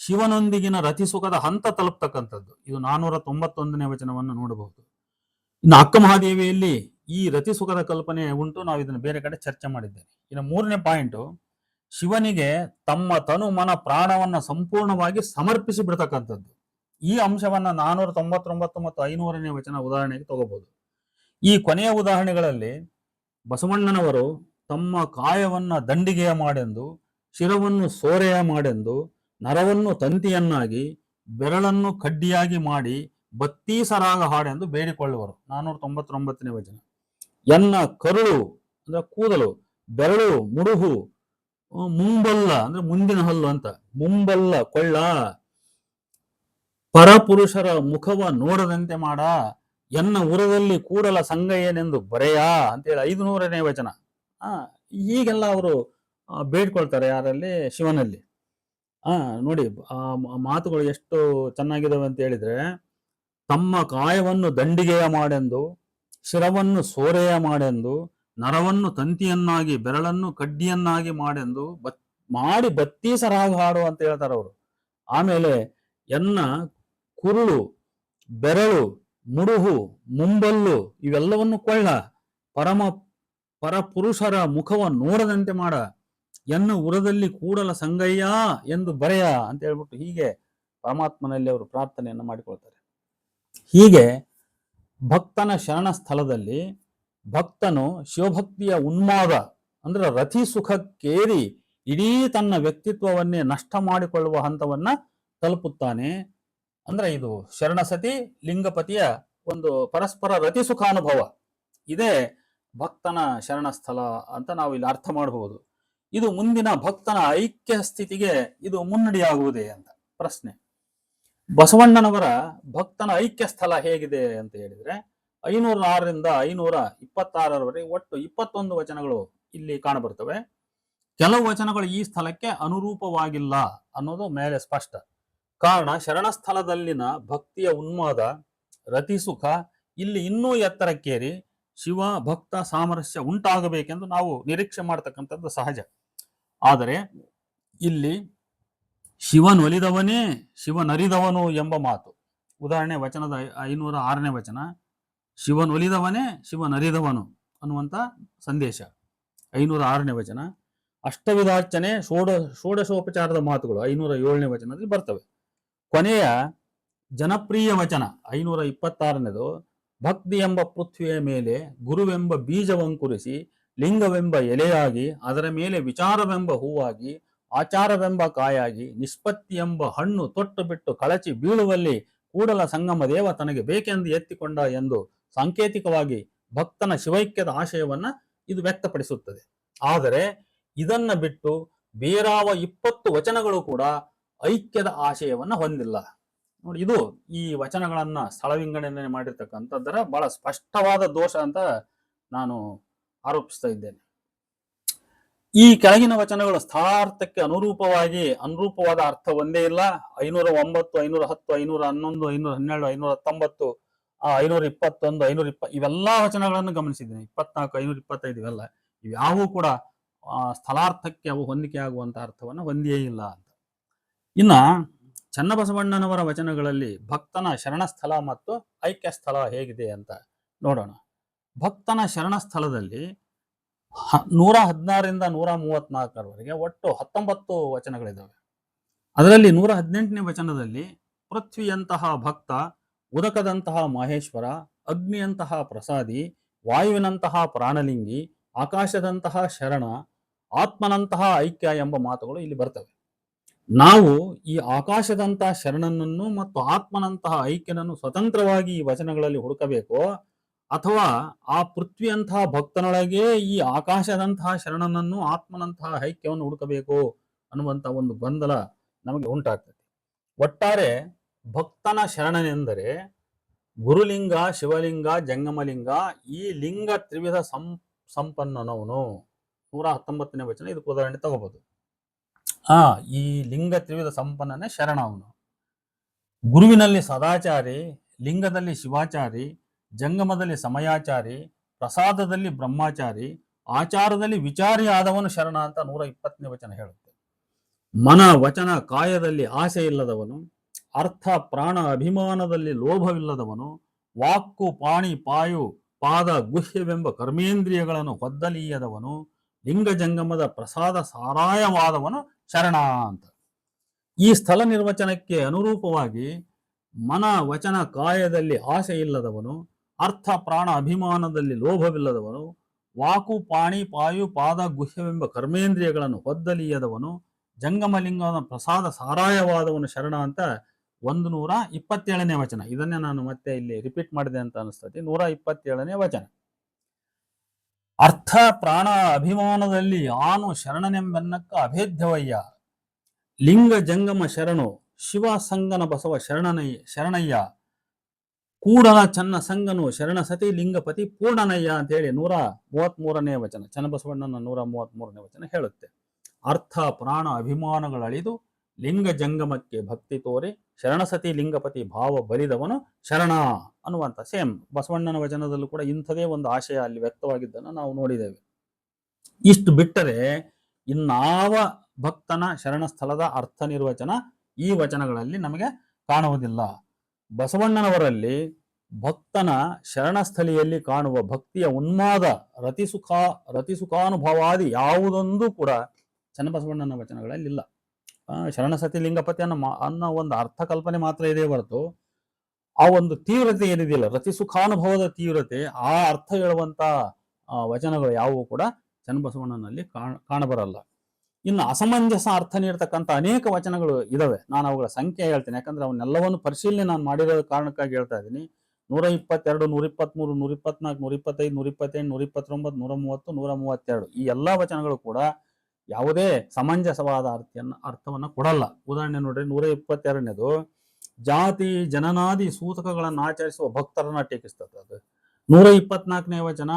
ಶಿವನೊಂದಿಗಿನ ರತಿ ಸುಖದ ಹಂತ ತಲುಪ್ತಕ್ಕಂಥದ್ದು. ಇದು ನಾನೂರ ತೊಂಬತ್ತೊಂದನೇ ವಚನವನ್ನು ನೋಡಬಹುದು ಇನ್ನು ಅಕ್ಕ ಮಹಾದೇವಿಯಲ್ಲಿ ಈ ರತಿ ಸುಖದ ಕಲ್ಪನೆ ಉಂಟು ನಾವು ಇದನ್ನು ಬೇರೆ ಕಡೆ ಚರ್ಚೆ ಮಾಡಿದ್ದೇವೆ. ಇನ್ನು ಮೂರನೇ ಪಾಯಿಂಟ್, ಶಿವನಿಗೆ ತಮ್ಮ ತನು ಮನ ಪ್ರಾಣವನ್ನ ಸಂಪೂರ್ಣವಾಗಿ ಸಮರ್ಪಿಸಿ ಬಿಡ್ತಕ್ಕಂಥದ್ದು. ಈ ಅಂಶವನ್ನ ನಾನೂರ ತೊಂಬತ್ತೊಂಬತ್ತು ಮತ್ತು ಐನೂರನೇ ವಚನ ಉದಾಹರಣೆಗೆ ತಗೋಬಹುದು ಈ ಕೊನೆಯ ಉದಾಹರಣೆಗಳಲ್ಲಿ ಬಸವಣ್ಣನವರು ತಮ್ಮ ಕಾಯವನ್ನ ದಂಡಿಗೆಯ ಮಾಡೆಂದು, ಶಿರವನ್ನು ಸೋರೆಯ ಮಾಡೆಂದು, ನರವನ್ನು ತಂತಿಯನ್ನಾಗಿ, ಬೆರಳನ್ನು ಕಡ್ಡಿಯಾಗಿ ಮಾಡಿ ಬತ್ತೀಸರಾಗ ಹಾಡೆಂದು ಬೇಡಿಕೊಳ್ಳುವರು. ನಾನೂರ ತೊಂಬತ್ತೊಂಬತ್ತನೇ ವಚನ. ಎನ್ನ ಕರುಳು, ಅಂದ್ರೆ ಕೂದಲು, ಬೆರಳು, ಮುಡುಹು ಮುಂಬಲ್ಲ, ಅಂದ್ರೆ ಮುಂದಿನ ಹಲ್ಲು ಅಂತ. ಮುಂಬಲ್ಲ ಕೊಳ್ಳ, ಪರಪುರುಷರ ಮುಖವ ನೋಡದಂತೆ ಮಾಡ. ಎನ್ನ ಉರದಲ್ಲಿ ಕೂಡಲ ಸಂಗಯ್ಯನೆಂದು ಬರೆಯ ಅಂತೇಳಿ ಐದುನೂರನೇ ವಚನ. ಆ, ಈಗೆಲ್ಲ ಅವರು ಬೇಡ್ಕೊಳ್ತಾರೆ ಯಾರಲ್ಲಿ? ಶಿವನಲ್ಲಿ. ಆ, ನೋಡಿ ಆ ಮಾತುಗಳು ಎಷ್ಟು ಚೆನ್ನಾಗಿದಾವೆ ಅಂತ ಹೇಳಿದ್ರೆ, ತಮ್ಮ ಕಾಯವನ್ನು ದಂಡಿಗೆಯ ಮಾಡೆಂದು, ಶಿರವನ್ನು ಸೋರೆಯ ಮಾಡೆಂದು, ನರವನ್ನು ತಂತಿಯನ್ನಾಗಿ, ಬೆರಳನ್ನು ಕಡ್ಡಿಯನ್ನಾಗಿ ಮಾಡೆಂದು, ಬತ್, ಮಾಡಿ ಬತ್ತೀಸರಾಗಿ ಹಾಡು ಅಂತ ಹೇಳ್ತಾರೆ ಅವರು. ಆಮೇಲೆ, ಎನ್ನ, ಕುರುಳು, ಬೆರಳು, ಮುಡುಹು, ಮುಂಬಲ್ಲು, ಇವೆಲ್ಲವನ್ನು ಕೊಳ್ಳ, ಪರಮ ಪರಪುರುಷರ ಮುಖವ ನೋಡದಂತೆ ಮಾಡ. ಎನ್ನ ಉರದಲ್ಲಿ ಕೂಡಲ ಸಂಗಯ್ಯ ಎಂದು ಬರೆಯ ಅಂತ ಹೇಳ್ಬಿಟ್ಟು ಹೀಗೆ ಪರಮಾತ್ಮನಲ್ಲಿ ಅವರು ಪ್ರಾರ್ಥನೆಯನ್ನು ಮಾಡಿಕೊಳ್ತಾರೆ. ಹೀಗೆ ಭಕ್ತನ ಶರಣ ಸ್ಥಳದಲ್ಲಿ ಭಕ್ತನು ಶಿವಭಕ್ತಿಯ ಉನ್ಮಾದ ಅಂದ್ರೆ ರಥಿ ಸುಖಕ್ಕೇರಿ ಇಡೀ ತನ್ನ ವ್ಯಕ್ತಿತ್ವವನ್ನೇ ನಷ್ಟ ಮಾಡಿಕೊಳ್ಳುವ ಹಂತವನ್ನ ತಲುಪುತ್ತಾನೆ. ಅಂದ್ರೆ ಇದು ಶರಣಸತಿ ಲಿಂಗಪತಿಯ ಒಂದು ಪರಸ್ಪರ ರತಿ ಸುಖಾನುಭವ. ಇದೇ ಭಕ್ತನ ಶರಣ ಸ್ಥಳ ಅಂತ ನಾವು ಇಲ್ಲಿ ಅರ್ಥ ಮಾಡಬಹುದು ಇದು ಮುಂದಿನ ಭಕ್ತನ ಐಕ್ಯ ಸ್ಥಿತಿಗೆ ಇದು ಮುನ್ನಡಿಯಾಗುವುದೇ ಅಂತ ಪ್ರಶ್ನೆ. ಬಸವಣ್ಣನವರ ಭಕ್ತನ ಐಕ್ಯ ಸ್ಥಳ ಹೇಗಿದೆ ಅಂತ ಹೇಳಿದ್ರೆ ಐನೂರ ಆರರಿಂದ ಐನೂರ ಇಪ್ಪತ್ತಾರರವರೆಗೆ ಒಟ್ಟು ಇಪ್ಪತ್ತೊಂದು ವಚನಗಳು ಇಲ್ಲಿ ಕಾಣಬರ್ತವೆ. ಕೆಲವು ವಚನಗಳು ಈ ಸ್ಥಳಕ್ಕೆ ಅನುರೂಪವಾಗಿಲ್ಲ ಅನ್ನೋದು ಮೇಲೆ ಸ್ಪಷ್ಟ. ಕಾರಣ ಶರಣ ಸ್ಥಳದಲ್ಲಿನ ಭಕ್ತಿಯ ಉನ್ಮಾದ, ರತಿ ಸುಖ, ಇಲ್ಲಿ ಇನ್ನೂ ಎತ್ತರಕ್ಕೇರಿ ಶಿವ ಭಕ್ತ ಸಾಮರಸ್ಯ ಉಂಟಾಗಬೇಕೆಂದು ನಾವು ನಿರೀಕ್ಷೆ ಮಾಡತಕ್ಕಂಥದ್ದು ಸಹಜ. ಆದರೆ ಇಲ್ಲಿ ಶಿವನೊಲಿದವನೇ ಶಿವನರಿದವನು ಎಂಬ ಮಾತು. ಉದಾಹರಣೆ ವಚನದ ಐನೂರ ಆರನೇ ವಚನ. ಶಿವನೊಲಿದವನೇ ಶಿವನರಿದವನು ಅನ್ನುವಂಥ ಸಂದೇಶ. ಐನೂರ ಆರನೇ ವಚನ. ಅಷ್ಟವಿಧಾರ್ಚನೆ ಷೋಡ ಷೋಡಶೋಪಚಾರದ ಮಾತುಗಳು ಐನೂರ ಏಳನೇ ವಚನದಲ್ಲಿ ಬರ್ತವೆ. ಕೊನೆಯ ಜನಪ್ರಿಯ ವಚನ ಐನೂರ ಇಪ್ಪತ್ತಾರನೇದು. ಭಕ್ತಿ ಎಂಬ ಪೃಥ್ವಿಯ ಮೇಲೆ ಗುರುವೆಂಬ ಬೀಜವಂಕುರಿಸಿ ಲಿಂಗವೆಂಬ ಎಲೆಯಾಗಿ ಅದರ ಮೇಲೆ ವಿಚಾರವೆಂಬ ಹೂವಾಗಿ ಆಚಾರವೆಂಬ ಕಾಯಾಗಿ ನಿಷ್ಪತ್ತಿ ಎಂಬ ಹಣ್ಣು ತೊಟ್ಟು ಬಿಟ್ಟು ಕಳಚಿ ಬೀಳುವಲ್ಲಿ ಕೂಡಲ ಸಂಗಮ ದೇವ ತನಗೆ ಬೇಕೆಂದು ಎತ್ತಿಕೊಂಡ ಎಂದು ಸಾಂಕೇತಿಕವಾಗಿ ಭಕ್ತನ ಶಿವೈಕ್ಯದ ಆಶಯವನ್ನ ಇದು ವ್ಯಕ್ತಪಡಿಸುತ್ತದೆ. ಆದರೆ ಇದನ್ನ ಬಿಟ್ಟು ಬೇರಾವ ಇಪ್ಪತ್ತು ವಚನಗಳು ಕೂಡ ಐಕ್ಯದ ಆಶಯವನ್ನ ಹೊಂದಿಲ್ಲ. ನೋಡಿ, ಇದು ಈ ವಚನಗಳನ್ನ ಸ್ಥಳ ವಿಂಗಡಣೆ ಮಾಡಿರ್ತಕ್ಕಂಥದ್ದರ ಬಹಳ ಸ್ಪಷ್ಟವಾದ ದೋಷ ಅಂತ ನಾನು ಆರೋಪಿಸ್ತಾ ಇದ್ದೇನೆ. ಈ ಕೆಳಗಿನ ವಚನಗಳು ಸ್ಥಳಾರ್ಥಕ್ಕೆ ಅನುರೂಪವಾಗಿ ಅನುರೂಪವಾದ ಅರ್ಥ ಒಂದೇ ಇಲ್ಲ. ಐನೂರ ಒಂಬತ್ತು, ಐನೂರ ಹತ್ತು, ಐನೂರ ಹನ್ನೊಂದು, ಐನೂರ ಹನ್ನೆರಡು, ಐನೂರ ಹತ್ತೊಂಬತ್ತು ಐನೂರ ಇಪ್ಪತ್ತೊಂದು, ಐನೂರ ಇಪ್ಪ, ಇವೆಲ್ಲಾ ವಚನಗಳನ್ನು ಗಮನಿಸಿದ್ದೇನೆ. ಇಪ್ಪತ್ನಾಲ್ಕು, ಐನೂರ ಇಪ್ಪತ್ತೈದು ಇವೆಲ್ಲ. ಇವ್ಯಾವೂ ಕೂಡ ಸ್ಥಳಾರ್ಥಕ್ಕೆ ಅವು ಹೊಂದಿಕೆ ಆಗುವಂತ ಅರ್ಥವನ್ನು ಹೊಂದಿಯೇ ಇಲ್ಲ ಅಂತ. ಇನ್ನ ಚನ್ನಬಸವಣ್ಣನವರ ವಚನಗಳಲ್ಲಿ ಭಕ್ತನ ಶರಣಸ್ಥಳ ಮತ್ತು ಐಕ್ಯ ಸ್ಥಳ ಹೇಗಿದೆ ಅಂತ ನೋಡೋಣ. ಭಕ್ತನ ಶರಣ ಸ್ಥಳದಲ್ಲಿ ಹ- ನೂರ ಹದಿನಾರರಿಂದ ನೂರ ಮೂವತ್ನಾಲ್ಕರವರೆಗೆ ಒಟ್ಟು ಹತ್ತೊಂಬತ್ತು ವಚನಗಳಿದ್ದಾವೆ. ಅದರಲ್ಲಿ ನೂರ ಹದಿನೆಂಟನೇ ವಚನದಲ್ಲಿ ಪೃಥ್ವಿಯಂತಹ ಭಕ್ತ, ಉದಕದಂತಹ ಮಹೇಶ್ವರ, ಅಗ್ನಿಯಂತಹ ಪ್ರಸಾದಿ, ವಾಯುವಿನಂತಹ ಪ್ರಾಣಲಿಂಗಿ, ಆಕಾಶದಂತಹ ಶರಣ, ಆತ್ಮನಂತಹ ಐಕ್ಯ ಎಂಬ ಮಾತುಗಳು ಇಲ್ಲಿ ಬರ್ತವೆ. ನಾವು ಈ ಆಕಾಶದಂತಹ ಶರಣನನ್ನು ಮತ್ತು ಆತ್ಮನಂತಹ ಐಕ್ಯನನ್ನು ಸ್ವತಂತ್ರವಾಗಿ ಈ ವಚನಗಳಲ್ಲಿ ಹುಡುಕಬೇಕು, ಅಥವಾ ಆ ಪೃಥ್ವಿಯಂತಹ ಭಕ್ತನೊಳಗೆ ಈ ಆಕಾಶದಂತಹ ಶರಣನನ್ನು ಆತ್ಮನಂತಹ ಐಕ್ಯವನ್ನು ಹುಡುಕಬೇಕು ಅನ್ನುವಂತ ಒಂದು ಗೊಂದಲ ನಮಗೆ ಉಂಟಾಗ್ತದೆ. ಒಟ್ಟಾರೆ ಭಕ್ತನ ಶರಣನೆಂದರೆ ಗುರುಲಿಂಗ, ಶಿವಲಿಂಗ, ಜಂಗಮಲಿಂಗ, ಈ ಲಿಂಗ ತ್ರಿವಿಧ ಸಂ ಸಂಪನ್ನನವನು. ನೂರ ಹತ್ತೊಂಬತ್ತನೇ ವಚನ, ಇದಕ್ಕೆ ಉದಾಹರಣೆ ತಗೋಬಹುದು ಆ, ಈ ಲಿಂಗ ತ್ರಿವಿಧ ಸಂಪನ್ನನೇ ಶರಣ ಅವನು. ಗುರುವಿನಲ್ಲಿ ಸದಾಚಾರಿ, ಲಿಂಗದಲ್ಲಿ ಶಿವಾಚಾರಿ, ಜಂಗಮದಲ್ಲಿ ಸಮಯಾಚಾರಿ, ಪ್ರಸಾದದಲ್ಲಿ ಬ್ರಹ್ಮಾಚಾರಿ, ಆಚಾರದಲ್ಲಿ ವಿಚಾರಿ ಆದವನು ಶರಣ ಅಂತ ನೂರ ಇಪ್ಪತ್ತನೇ ವಚನ ಹೇಳುತ್ತೆ. ಮನ, ವಚನ, ಕಾಯದಲ್ಲಿ ಆಸೆ ಇಲ್ಲದವನು, ಅರ್ಥ, ಪ್ರಾಣ, ಅಭಿಮಾನದಲ್ಲಿ ಲೋಭವಿಲ್ಲದವನು, ವಾಕ್ಕು, ಪಾಣಿ, ಪಾಯು, ಪಾದ, ಗುಹ್ಯವೆಂಬ ಕರ್ಮೇಂದ್ರಿಯಗಳನ್ನು ಹೊದ್ದಲೀಯದವನು, ಲಿಂಗ ಜಂಗಮದ ಪ್ರಸಾದ ಸಾರಾಯವಾದವನು ಶರಣ ಅಂತ. ಈ ಸ್ಥಳ ನಿರ್ವಚನಕ್ಕೆ ಅನುರೂಪವಾಗಿ ಮನ ವಚನ ಕಾಯದಲ್ಲಿ ಆಸೆ ಇಲ್ಲದವನು, ಅರ್ಥ ಪ್ರಾಣ ಅಭಿಮಾನದಲ್ಲಿ ಲೋಭವಿಲ್ಲದವನು, ವಾಕು ಪಾಣಿ ಪಾಯು ಪಾದ ಗುಹ್ಯವೆಂಬ ಕರ್ಮೇಂದ್ರಿಯಗಳನ್ನು ಹೊದ್ದಲಿಯದವನು ಜಂಗಮಲಿಂಗನ ಪ್ರಸಾದ ಸಾರಾಯವಾದವನು ಶರಣ ಅಂತ ಒಂದು ನೂರ ಇಪ್ಪತ್ತೇಳನೇ ವಚನ. ಇದನ್ನೇ ನಾನು ಮತ್ತೆ ಇಲ್ಲಿ ರಿಪೀಟ್ ಮಾಡಿದೆ ಅಂತ ಅನಿಸ್ತದೆ. ನೂರ ಇಪ್ಪತ್ತೇಳನೇ ವಚನ. ಅರ್ಥ ಪ್ರಾಣ ಅಭಿಮಾನದಲ್ಲಿ ಆನು ಶರಣನೆಂಬೆನ್ನಕ್ಕ ಅಭೇದ್ಯವಯ್ಯ. ಲಿಂಗ ಜಂಗಮ ಶರಣು, ಶಿವ ಸಂಗನ ಬಸವ ಶರಣನಯ್ಯ ಶರಣಯ್ಯ. ಕೂಡನ ಚನ್ನ ಸಂಗನು, ಶರಣ ಸತಿ ಲಿಂಗಪತಿ ಪೂರ್ಣನಯ್ಯ ಅಂತ ಹೇಳಿ ನೂರ ಮೂವತ್ತ್ ಮೂರನೇ ವಚನ ಚನ್ನಬಸವಣ್ಣನ ನೂರ ಮೂವತ್ಮೂರನೇ ವಚನ ಹೇಳುತ್ತೆ. ಅರ್ಥ ಪ್ರಾಣ ಅಭಿಮಾನಗಳಳಿದು ಲಿಂಗ ಜಂಗಮಕ್ಕೆ ಭಕ್ತಿ ತೋರಿ ಶರಣಸತಿ ಲಿಂಗಪತಿ ಭಾವ ಬಲಿದವನು ಶರಣ ಅನ್ನುವಂಥ ಸೇಮ್ ಬಸವಣ್ಣನ ವಚನದಲ್ಲೂ ಕೂಡ ಇಂಥದೇ ಒಂದು ಆಶಯ ಅಲ್ಲಿ ವ್ಯಕ್ತವಾಗಿದ್ದನ್ನು ನಾವು ನೋಡಿದ್ದೇವೆ. ಇಷ್ಟು ಬಿಟ್ಟರೆ ಇನ್ನಾವ ಭಕ್ತನ ಶರಣ ಸ್ಥಳದ ಅರ್ಥ ನಿರ್ವಚನ ಈ ವಚನಗಳಲ್ಲಿ ನಮಗೆ ಕಾಣುವುದಿಲ್ಲ. ಬಸವಣ್ಣನವರಲ್ಲಿ ಭಕ್ತನ ಶರಣಸ್ಥಳಿಯಲ್ಲಿ ಕಾಣುವ ಭಕ್ತಿಯ ಉನ್ಮಾದ ರತಿಸುಖ ರತಿಸುಖಾನುಭವಾದಿ ಯಾವುದೊಂದು ಕೂಡ ಚನ್ನಬಸವಣ್ಣನ ವಚನಗಳಲ್ಲಿ ಇಲ್ಲ. ಆ, ಶರಣಸತಿ ಲಿಂಗಪತಿ ಅನ್ನೋ ಅನ್ನೋ ಒಂದು ಅರ್ಥ ಕಲ್ಪನೆ ಮಾತ್ರ ಇದೆ ಹೊರತು ಆ ಒಂದು ತೀವ್ರತೆ ಏನಿದೆಯಲ್ಲ ರತಿ ಸುಖಾನುಭವದ ತೀವ್ರತೆ ಆ ಅರ್ಥ ಹೇಳುವಂತ ವಚನಗಳು ಯಾವುವು ಕೂಡ ಚನ್ನಬಸವಣ್ಣನಲ್ಲಿ ಕಾಣ ಕಾಣಬರಲ್ಲ. ಇನ್ನು ಅಸಮಂಜಸ ಅರ್ಥ ನೀಡ್ತಕ್ಕಂಥ ಅನೇಕ ವಚನಗಳು ಇದಾವೆ. ನಾನು ಅವುಗಳ ಸಂಖ್ಯೆ ಹೇಳ್ತೇನೆ. ಯಾಕಂದ್ರೆ ಅವನ್ನೆಲ್ಲವನ್ನು ಪರಿಶೀಲನೆ ನಾನು ಮಾಡಿರೋ ಕಾರಣಕ್ಕಾಗಿ ಹೇಳ್ತಾ ಇದ್ದೀನಿ. ನೂರ ಇಪ್ಪತ್ತೆರಡು ನೂರ ಇಪ್ಪತ್ಮೂರು ನೂರ ಇಪ್ಪತ್ನಾಲ್ಕು ನೂರ ಇಪ್ಪತ್ತೈದು ನೂರ ಇಪ್ಪತ್ತೆಂಟು ನೂರ ಇಪ್ಪತ್ತೊಂಬತ್ತು ನೂರ ಮೂವತ್ತು ನೂರ ಮೂವತ್ತೆರಡು ಈ ಎಲ್ಲಾ ವಚನಗಳು ಕೂಡ ಯಾವುದೇ ಸಮಂಜಸವಾದ ಅರ್ಥವನ್ನು ಅರ್ಥವನ್ನ ಕೊಡಲ್ಲ. ಉದಾಹರಣೆ ನೋಡ್ರಿ ನೂರ ಇಪ್ಪತ್ತೆರಡನೇದು ಜಾತಿ ಜನನಾದಿ ಸೂತಕಗಳನ್ನು ಆಚರಿಸುವ ಭಕ್ತರನ್ನ ಟೀಕಿಸ್ತದೆ ಅದು. ನೂರ ಇಪ್ಪತ್ನಾಲ್ಕನೇ ವಚನ,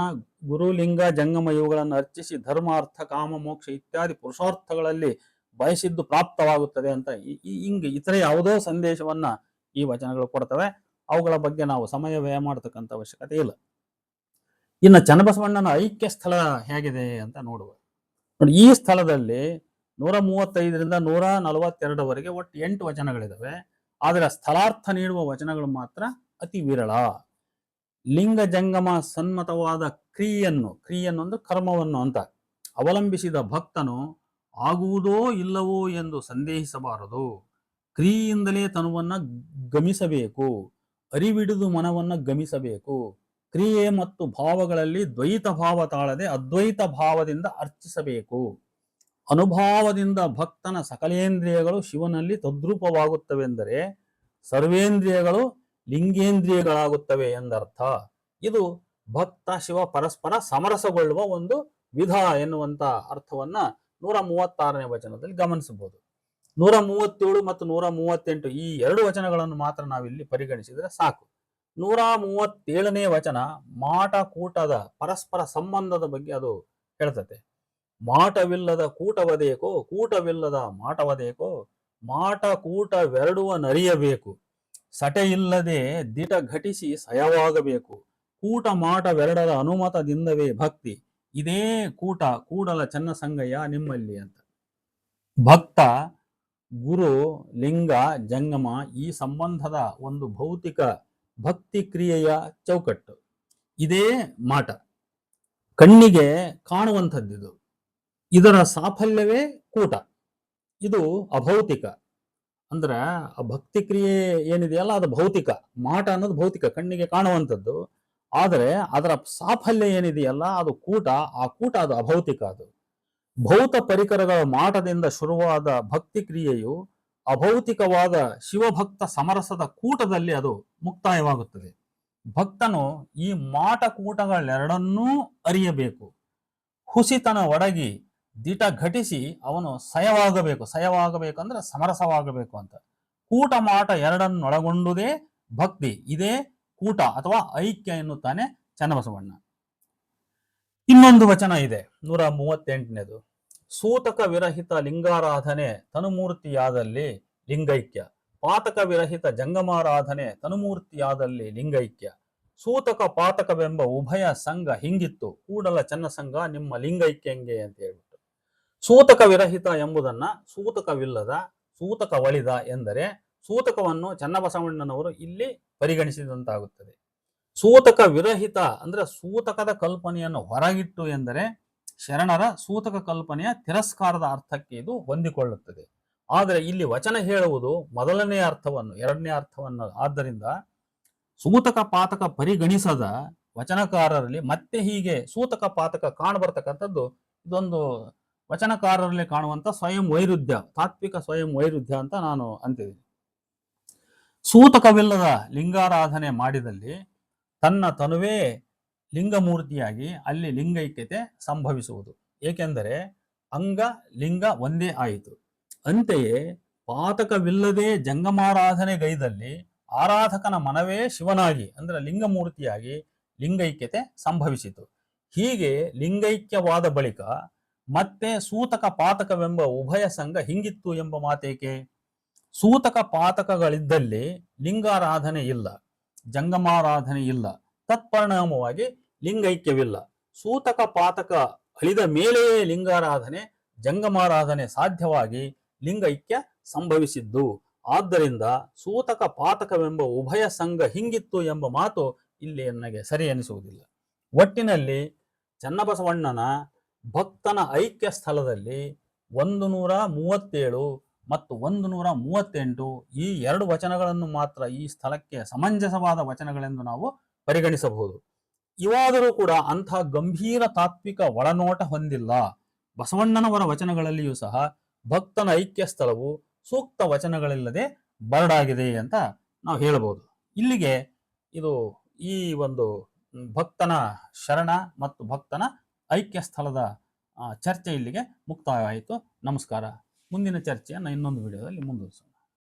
ಗುರುಲಿಂಗ ಜಂಗಮ ಇವುಗಳನ್ನು ಅರ್ಚಿಸಿ ಧರ್ಮ ಅರ್ಥ ಕಾಮ, ಮೋಕ್ಷ ಇತ್ಯಾದಿ ಪುರುಷಾರ್ಥಗಳಲ್ಲಿ ಬಯಸಿದ್ದು ಪ್ರಾಪ್ತವಾಗುತ್ತದೆ ಅಂತ ಹಿಂಗೆ ಇತರೆ ಯಾವುದೋ ಸಂದೇಶವನ್ನ ಈ ವಚನಗಳು ಕೊಡ್ತವೆ. ಅವುಗಳ ಬಗ್ಗೆ ನಾವು ಸಮಯ ವ್ಯಯ ಮಾಡತಕ್ಕಂಥ ಅವಶ್ಯಕತೆ ಇಲ್ಲ. ಇನ್ನು ಚನ್ನಬಸವಣ್ಣನ ಐಕ್ಯ ಸ್ಥಳ ಹೇಗಿದೆ ಅಂತ ನೋಡುವ. ನೋಡಿ, ಈ ಸ್ಥಳದಲ್ಲಿ ನೂರ ಮೂವತ್ತೈದರಿಂದ ನೂರ ನಲವತ್ತೆರಡವರೆಗೆ ಒಟ್ಟು ಎಂಟು ವಚನಗಳಿದಾವೆ. ಆದರೆ ಸ್ಥಳಾರ್ಥ ನೀಡುವ ವಚನಗಳು ಮಾತ್ರ ಅತಿ ವಿರಳ. ಲಿಂಗ ಜಂಗಮ ಸನ್ಮತವಾದ ಕ್ರಿಯೆಯನ್ನು ಕ್ರಿಯೆಯನ್ನು ಒಂದು ಕರ್ಮವನ್ನು ಅಂತ ಅವಲಂಬಿಸಿದ ಭಕ್ತನು ಆಗುವುದೋ ಇಲ್ಲವೋ ಎಂದು ಸಂದೇಹಿಸಬಾರದು. ಕ್ರಿಯೆಯಿಂದಲೇ ತನುವನ್ನ ಗಮಿಸಬೇಕು. ಅರಿವಿಡಿದು ಮನವನ್ನ ಗಮಿಸಬೇಕು. ಕ್ರಿಯೆ ಮತ್ತು ಭಾವಗಳಲ್ಲಿ ದ್ವೈತ ಭಾವ ತಾಳದೆ ಅದ್ವೈತ ಭಾವದಿಂದ ಅರ್ಚಿಸಬೇಕು. ಅನುಭಾವದಿಂದ ಭಕ್ತನ ಸಕಲೇಂದ್ರಿಯಗಳು ಶಿವನಲ್ಲಿ ತದ್ರೂಪವಾಗುತ್ತವೆಂದರೆ ಸರ್ವೇಂದ್ರಿಯಗಳು ಲಿಂಗೇಂದ್ರಿಯಗಳಾಗುತ್ತವೆ ಎಂದರ್ಥ. ಇದು ಭಕ್ತ, ಶಿವ ಪರಸ್ಪರ ಸಮರಸಗೊಳ್ಳುವ ಒಂದು ವಿಧ ಎನ್ನುವಂತ ಅರ್ಥವನ್ನ ನೂರ ಮೂವತ್ತಾರನೇ ವಚನದಲ್ಲಿ ಗಮನಿಸಬಹುದು. ನೂರ ಮೂವತ್ತೇಳು ಮತ್ತು ನೂರ ಮೂವತ್ತೆಂಟು ಈ ಎರಡು ವಚನಗಳನ್ನು ಮಾತ್ರ ನಾವಿಲ್ಲಿ ಪರಿಗಣಿಸಿದರೆ ಸಾಕು. ನೂರ ಮೂವತ್ತೇಳನೇ ವಚನ ಮಾಟ ಕೂಟದ ಪರಸ್ಪರ ಸಂಬಂಧದ ಬಗ್ಗೆ ಅದು ಹೇಳ್ತತೆ ಮಾಟವಿಲ್ಲದ ಕೂಟವದೇಕೋ, ಕೂಟವಿಲ್ಲದ ಮಾಟವದೇಕೋ, ಮಾಟ ಕೂಟವೆರಡುವ ನರಿಯಬೇಕು. ಸಟೆ ಇಲ್ಲದೆ ದಿಟ ಘಟಿಸಿ ಸಯವಾಗಬೇಕು. ಕೂಟ ಮಾಟವೆರಡರ ಅನುಮತದಿಂದವೇ ಭಕ್ತಿ. ಇದೇ ಕೂಟ, ಕೂಡಲ ಚನ್ನ ಸಂಗಯ್ಯ ನಿಮ್ಮಲ್ಲಿ ಅಂತ. ಭಕ್ತ, ಗುರು, ಲಿಂಗ, ಜಂಗಮ ಈ ಸಂಬಂಧದ ಒಂದು ಭೌತಿಕ ಭಕ್ತಿ ಕ್ರಿಯೆಯ ಚೌಕಟ್ಟು. ಇದೇ ಮಾಟ. ಕಣ್ಣಿಗೆ ಕಾಣುವಂಥದ್ದಿದು ಇದರ ಸಾಫಲ್ಯವೇ ಕೂಟ. ಇದು ಅಭೌತಿಕ. ಅಂದ್ರೆ ಆ ಭಕ್ತಿ ಕ್ರಿಯೆ ಏನಿದೆಯಲ್ಲ ಅದು ಭೌತಿಕ. ಮಾಟ ಅನ್ನೋದು ಭೌತಿಕ. ಕಣ್ಣಿಗೆ ಕಾಣುವಂಥದ್ದು. ಆದರೆ ಅದರ ಸಾಫಲ್ಯ ಏನಿದೆಯಲ್ಲ ಅದು ಕೂಟ. ಆ ಕೂಟ ಅದು ಅಭೌತಿಕ ಅದು. ಭೌತ ಪರಿಕರಗಳ ಮಾಟದಿಂದ ಶುರುವಾದ ಭಕ್ತಿ ಕ್ರಿಯೆಯು ಅಭೌತಿಕವಾದ ಶಿವಭಕ್ತ ಸಮರಸದ ಕೂಟದಲ್ಲಿ ಅದು ಮುಕ್ತಾಯವಾಗುತ್ತದೆ. ಭಕ್ತನು ಈ ಮಾಟ ಕೂಟಗಳೆರಡನ್ನೂ ಅರಿಯಬೇಕು. ಹುಸಿತನ ಒಡಗಿ ದಿಟ ಘಟಿಸಿ ಅವನು ಸಯವಾಗಬೇಕು. ಸಯವಾಗಬೇಕು ಅಂದ್ರೆ ಸಮರಸವಾಗಬೇಕು ಅಂತ. ಕೂಟ ಮಾಟ ಎರಡನ್ನೊಳಗೊಂಡುದೇ ಭಕ್ತಿ. ಇದೇ ಕೂಟ ಅಥವಾ ಐಕ್ಯ ಎನ್ನುತ್ತಾನೆ ಚನ್ನಬಸವಣ್ಣ. ಇನ್ನೊಂದು ವಚನ ಇದೆ. ನೂರ ಮೂವತ್ತೆಂಟನೇದು. ಸೂತಕ ವಿರಹಿತ ಲಿಂಗಾರಾಧನೆ ತನುಮೂರ್ತಿಯಾದಲ್ಲಿ ಲಿಂಗೈಕ್ಯ. ಪಾತಕ ವಿರಹಿತ ಜಂಗಮಾರಾಧನೆ ತನುಮೂರ್ತಿಯಾದಲ್ಲಿ ಲಿಂಗೈಕ್ಯ. ಸೂತಕ ಪಾತಕವೆಂಬ ಉಭಯ ಸಂಘ ಹಿಂಗಿತ್ತು. ಕೂಡಲ ಚನ್ನ ಸಂಘ ನಿಮ್ಮ ಲಿಂಗೈಕ್ಯಂಗೆ ಅಂತ ಹೇಳ್ಬಿಟ್ಟು. ಸೂತಕ ವಿರಹಿತ ಎಂಬುದನ್ನ ಸೂತಕವಿಲ್ಲದ ಸೂತಕ ಒಳಿದ ಎಂದರೆ ಸೂತಕವನ್ನು ಚನ್ನಬಸವಣ್ಣನವರು ಇಲ್ಲಿ ಪರಿಗಣಿಸಿದಂತಾಗುತ್ತದೆ. ಸೂತಕ ವಿರಹಿತ ಅಂದ್ರೆ ಸೂತಕದ ಕಲ್ಪನೆಯನ್ನು ಹೊರಗಿಟ್ಟು ಎಂದರೆ ಶರಣರ ಸೂತಕ ಕಲ್ಪನೆಯ ತಿರಸ್ಕಾರದ ಅರ್ಥಕ್ಕೆ ಇದು ಹೊಂದಿಕೊಳ್ಳುತ್ತದೆ. ಆದರೆ ಇಲ್ಲಿ ವಚನ ಹೇಳುವುದು ಮೊದಲನೇ ಅರ್ಥವನ್ನು, ಎರಡನೇ ಅರ್ಥವನ್ನು. ಆದ್ದರಿಂದ ಸೂತಕ ಪಾತಕ ಪರಿಗಣಿಸದ ವಚನಕಾರರಲ್ಲಿ ಮತ್ತೆ ಹೀಗೆ ಸೂತಕ ಪಾತಕ ಕಾಣಬರ್ತಕ್ಕಂಥದ್ದು ಇದೊಂದು ವಚನಕಾರರಲ್ಲಿ ಕಾಣುವಂತ ಸ್ವಯಂ ವೈರುಧ್ಯ, ತಾತ್ವಿಕ ಸ್ವಯಂ ವೈರುಧ್ಯ ಅಂತ ನಾನು ಅಂತಿದ್ದೀನಿ. ಸೂತಕವಿಲ್ಲದ ಲಿಂಗಾರಾಧನೆ ಮಾಡಿದಲ್ಲಿ ತನ್ನ ತನುವೇ ಲಿಂಗಮೂರ್ತಿಯಾಗಿ ಅಲ್ಲಿ ಲಿಂಗೈಕ್ಯತೆ ಸಂಭವಿಸುವುದು. ಏಕೆಂದರೆ ಅಂಗ, ಲಿಂಗ ಒಂದೇ ಆಯಿತು. ಅಂತೆಯೇ ಪಾತಕವಿಲ್ಲದೆ ಜಂಗಮಾರಾಧನೆಗೈದಲ್ಲಿ ಆರಾಧಕನ ಮನವೇ ಶಿವನಾಗಿ, ಅಂದ್ರೆ ಲಿಂಗಮೂರ್ತಿಯಾಗಿ ಲಿಂಗೈಕ್ಯತೆ ಸಂಭವಿಸಿತು. ಹೀಗೆ ಲಿಂಗೈಕ್ಯವಾದ ಬಳಿಕ ಮತ್ತೆ ಸೂತಕ ಪಾತಕವೆಂಬ ಉಭಯ ಸಂಘ ಹಿಂಗಿತ್ತು ಎಂಬ ಮಾತೇಕೆ? ಸೂತಕ ಪಾತಕಗಳಿದ್ದಲ್ಲಿ ಲಿಂಗಾರಾಧನೆ ಇಲ್ಲ, ಜಂಗಮಾರಾಧನೆ ಇಲ್ಲ. ತತ್ಪರಿಣಾಮವಾಗಿ ಲಿಂಗೈಕ್ಯವಿಲ್ಲ. ಸೂತಕ ಪಾತಕ ಅಳಿದ ಮೇಲೆಯೇ ಲಿಂಗಾರಾಧನೆ, ಜಂಗಮಾರಾಧನೆ ಸಾಧ್ಯವಾಗಿ ಲಿಂಗೈಕ್ಯ ಸಂಭವಿಸಿದ್ದು. ಆದ್ದರಿಂದ ಸೂತಕ ಪಾತಕವೆಂಬ ಉಭಯ ಸಂಘ ಹಿಂಗಿತ್ತು ಎಂಬ ಮಾತು ಇಲ್ಲಿ ನನಗೆ ಸರಿ ಎನಿಸುವುದಿಲ್ಲ ಒಟ್ಟಿನಲ್ಲಿ ಚನ್ನಬಸವಣ್ಣನ ಭಕ್ತನ ಐಕ್ಯ ಸ್ಥಳದಲ್ಲಿ ಒಂದು ನೂರ ಮೂವತ್ತೇಳು ಮತ್ತು ಒಂದು ನೂರ ಮೂವತ್ತೆಂಟು ಈ ಎರಡು ವಚನಗಳನ್ನು ಮಾತ್ರ ಈ ಸ್ಥಳಕ್ಕೆ ಸಮಂಜಸವಾದ ವಚನಗಳೆಂದು ನಾವು ಪರಿಗಣಿಸಬಹುದು. ಇವಾದರೂ ಕೂಡ ಅಂಥ ಗಂಭೀರ ತಾತ್ವಿಕ ಒಳನೋಟ ಹೊಂದಿಲ್ಲ. ಬಸವಣ್ಣನವರ ವಚನಗಳಲ್ಲಿಯೂ ಸಹ ಭಕ್ತನ ಐಕ್ಯ ಸ್ಥಳವು ಸೂಕ್ತ ವಚನಗಳಿಲ್ಲದೆ ಬರಡಾಗಿದೆ ಅಂತ ನಾವು ಹೇಳಬಹುದು. ಇಲ್ಲಿಗೆ ಇದು ಈ ಒಂದು ಭಕ್ತನ ಶರಣ ಮತ್ತು ಭಕ್ತನ ಐಕ್ಯ ಸ್ಥಳದ ಚರ್ಚೆ ಇಲ್ಲಿಗೆ ಮುಕ್ತಾಯವಾಯಿತು. ನಮಸ್ಕಾರ. ಮುಂದಿನ ಚರ್ಚೆಯನ್ನು ಇನ್ನೊಂದು ವಿಡಿಯೋದಲ್ಲಿ ಮುಂದುವರಿಸೋಣ.